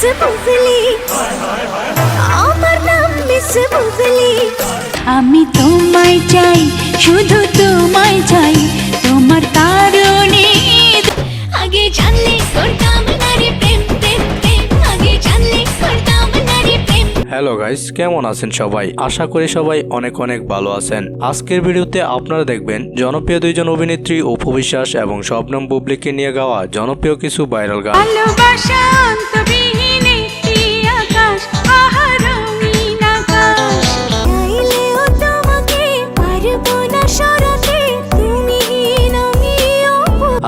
Miss Bubly আমার নাম miss Bubly আমি তোমায় চাই শুধু তোমায় চাই তোমার কারণে। আগে জানলে করতাম না প্রেম প্রেম প্রেম। আগে জানলে করতাম না প্রেম। হ্যালো গাইস কেমন আছেন সবাই? আশা করি সবাই অনেক অনেক ভালো আছেন। আজকের ভিডিওতে আপনারা দেখবেন জনপ্রিয় দুইজন অভিনেত্রী অপু বিশ্বাস এবং শবনম বুবলিকে নিয়ে গাওয়া জনপ্রিয় কিছু ভাইরাল গান। ভালোবাসা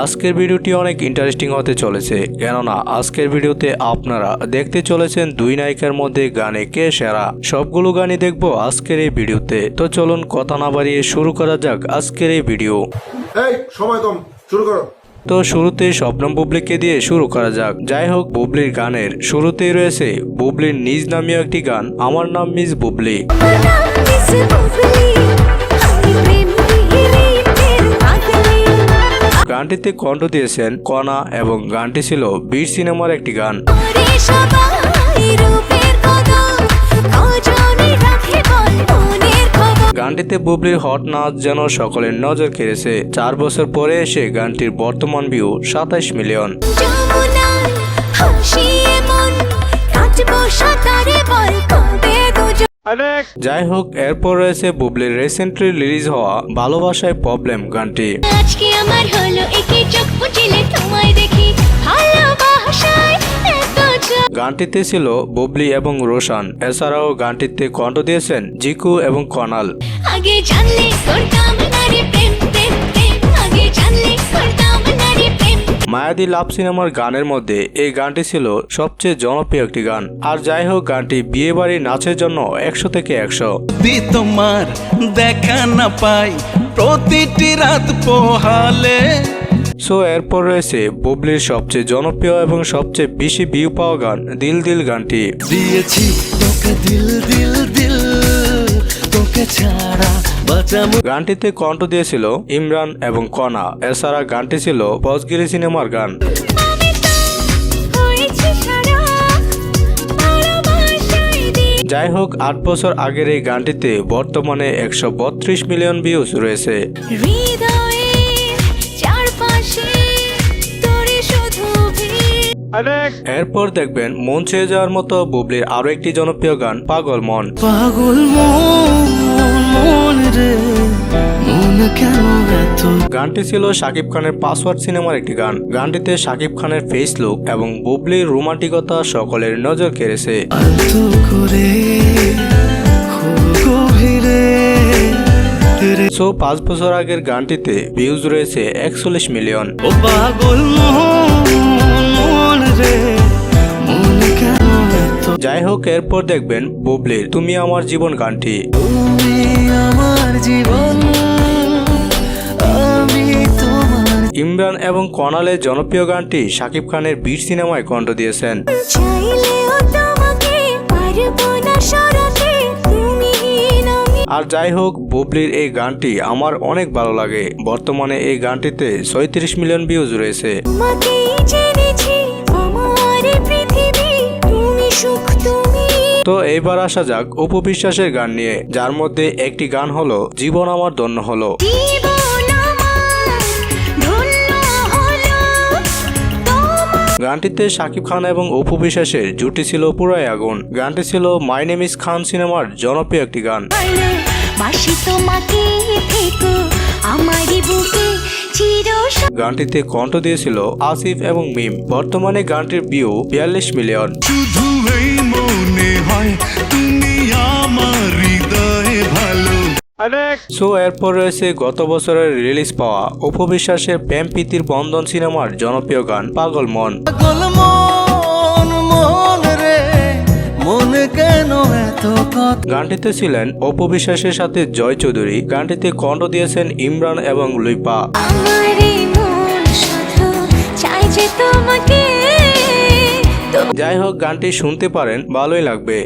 আজকের ভিডিওটি অনেক ইন্টারেস্টিং হতে চলেছে কেননা আজকের ভিডিওতে আপনারা দেখতে চলেছেন দুই নায়িকার মধ্যে গানে কে সেরা। সবগুলো গানই দেখব আজকের এই ভিডিওতে। তো চলুন কথা না বাড়িয়ে শুরু করা যাক আজকের এই ভিডিও। এই সময় কম শুরু করো। তো শুরুতেই স্বপ্নম বুবলিকে দিয়ে শুরু করা যাক। যাই হোক বুবলির গানের শুরুতেই রয়েছে বুবলির নিজ নামীয় একটি গান আমার নাম মিস বুবলি। গানটিতে কণ্ঠ দিয়েছেন কণা এবং গানটি ছিল বীর সিনেমার একটি গান। গানটিতে বুবলির হট নাচ যেন সকলের নজর কেড়েছে। চার বছর পরে এসে গানটির বর্তমান ভিউ সাতাইশ মিলিয়ন। সাঁতারে বল যাই হোক এরপর রয়েছে বুবলির রিসেন্টলি রিলিজ হওয়া ভালোবাসায় প্রবলেম গানটি। আজকে আমার হলো একে চোখ বুঝিলে তোমায় দেখি। ভালোবাসায় গানটিতে ছিল বুবলি এবং রোশান। এছাড়াও গানটিতে কণ্ঠ দিয়েছেন জিকু এবং কনাল। আগে জানলে মায়াদি লাভ সিনেমার গানের মধ্যে এই গানটি ছিল সবচেয়ে জনপ্রিয় একটি গান। আর যাই হোক গানটি বিয়ে বাড়ির নাচের জন্য একশো থেকে একশো। তোমার দেখা না পাই প্রতিটি রাত পোহালে। সো এরপর রয়েছে বুবলির সবচেয়ে জনপ্রিয় এবং সবচেয়ে বেশি ভিউ পাওয়া গান দিল দিল গানটি। দিয়েছি তোকে দিল দিল দিল তোকে ছাড়া গানটিতে কণ্ঠ দিয়েছিল ইমরান এবং কনা। এছাড়া গানটি ছিল বজগিরি সিনেমার গান। যাই হোক আট বছর আগের এই গানটিতে বর্তমানে একশো বত্রিশ মিলিয়ন ভিউজ রয়েছে। এরপর দেখবেন মন ছেয়ে যাওয়ার মতো বুবলির আরও একটি জনপ্রিয় গান পাগল মন। পাগল মন। মন রে মন কেন এত? গানটি ছিল শাকিব খানের পাসওয়ার্ড সিনেমার একটি গান। গানটিতে শাকিব খানের ফেস লুক এবং বুবলির রোমান্টিকতা সকলের নজর কেড়েছে। করে সো পাঁচ বছর আগের গানটিতে ভিউজ রয়েছে একচল্লিশ মিলিয়ন ও পাগল মন রে। যাই হোক এরপর দেখবেন বুবলির তুমি আমার জীবন গানটি আমার জীবন ইমরান এবং কনালের জনপ্রিয় গানটি শাকিব খানের বীর সিনেমায় কণ্ঠ দিয়েছেন। আর যাই হোক বুবলির এই গানটি আমার অনেক ভালো লাগে। বর্তমানে এই গানটিতে ছয়ত্রিশ মিলিয়ন ভিউজ রয়েছে। তো এইবার আসা যাক অপু বিশ্বাসের গান নিয়ে যার মধ্যে একটি গান হলো জীবন আমার ধন্য হলো। গানটিতে শাকিব খান এবং অপু বিশ্বাসের জুটি ছিল পুরাই আগুন। গানটি ছিল মাই নেম ইস খান সিনেমার জনপ্রিয় একটি গান। গানটিতে কণ্ঠ দিয়েছিল আসিফ এবং মিম। বর্তমানে গানটির ভিউ বিয়াল্লিশ মিলিয়ন শুধু এই তুমি আমার হৃদয়ে ভালো। সো এরপর রয়েছে গত বছরের রিলিজ পাওয়া উপবিশ্বাসের বিশ্বাসের প্রেম প্রীতির বন্ধন সিনেমার জনপ্রিয় গান পাগল মন। গানটিতে ছিলেন অপু বিশ্বাসের সাথে জয় চৌধুরী। গানটিতে কণ্ঠ দিয়েছেন ইমরান এবং লুইপা। তোমাকে যাই হোক গানটি শুনতে পারেন ভালোই লাগবে।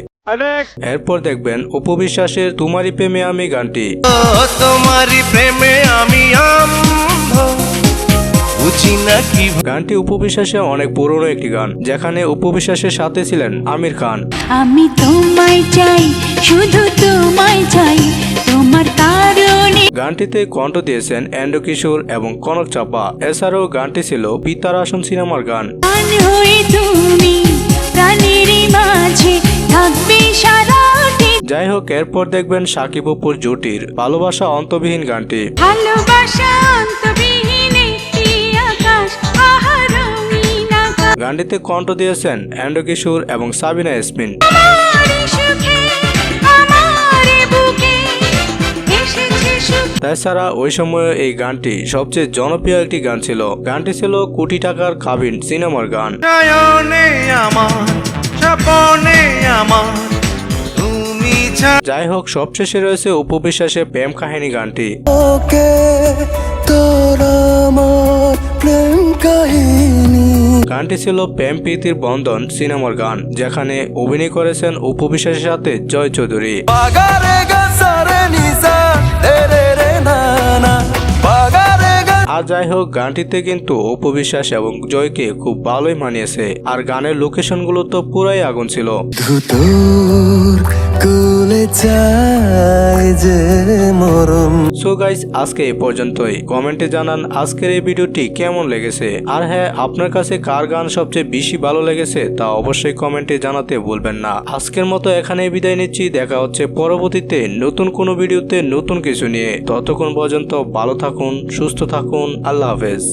এরপর দেখবেন উপবিশ্বাসের তোমারই প্রেমে আমি গানটি। তোমারই প্রেমে আমি অন্ধ বুঝি না কি গানটি উপবিশ্বাসে অনেক পুরনো একটি গান যেখানে উপবিশ্বাসের সাথে ছিলেন আমির খান। আমি তোমায় চাই শুধু তোমায় চাই তোমার কারণে। গানটিতে কণ্ঠ দিয়েছেন এন্ড্রু কিশোর এবং কনক চাপা। এছাড়াও গানটি ছিল পিতার আসন সিনেমার গান। তুমি প্রাণের মাঝে থাকবে সারাটি। যাই হোক এরপর দেখবেন সাকিব অপুর জুটির ভালোবাসা অন্তবিহীন গানটি। ভালোবাসা গানটিতে কণ্ঠ দিয়েছেন এন্ড্রু কিশোর এবং সাবিনা সুখ তাছাড়া ওই সময়ে এই গানটি সবচেয়ে জনপ্রিয় একটি গান ছিল। গানটি ছিল কোটি টাকার কাবিন সিনেমার গান। যাই হোক সবশেষে রয়েছে উপবিশ্বাসে প্রেম কাহিনী গানটি। কাহিনী। গানটি ছিল প্রেম প্রীতির বন্ধন সিনেমার গান যেখানে অভিনয় করেছেন উপবিশ্বাসের সাথে জয় চৌধুরী। আর যাই হোক গানটিতে কিন্তু উপবিশ্বাস এবং জয়কে খুব ভালোই মানিয়েছে। আর গানের লোকেশনগুলো তো পুরাই আগুন ছিল। সো গাইস আজকে এই পর্যন্তই। কমেন্টে জানান আজকের এই ভিডিওটি কেমন লেগেছে। আর হ্যাঁ আপনার কাছে কার গান সবচেয়ে বেশি ভালো লেগেছে তা অবশ্যই কমেন্টে জানাতে ভুলবেন না। আজকের মতো এখানেই বিদায় নিচ্ছি। দেখা হচ্ছে পরবর্তীতে নতুন কোনো ভিডিওতে নতুন কিছু নিয়ে। ততক্ষণ পর্যন্ত ভালো থাকুন, সুস্থ থাকুন। আল্লাহ হাফেজ।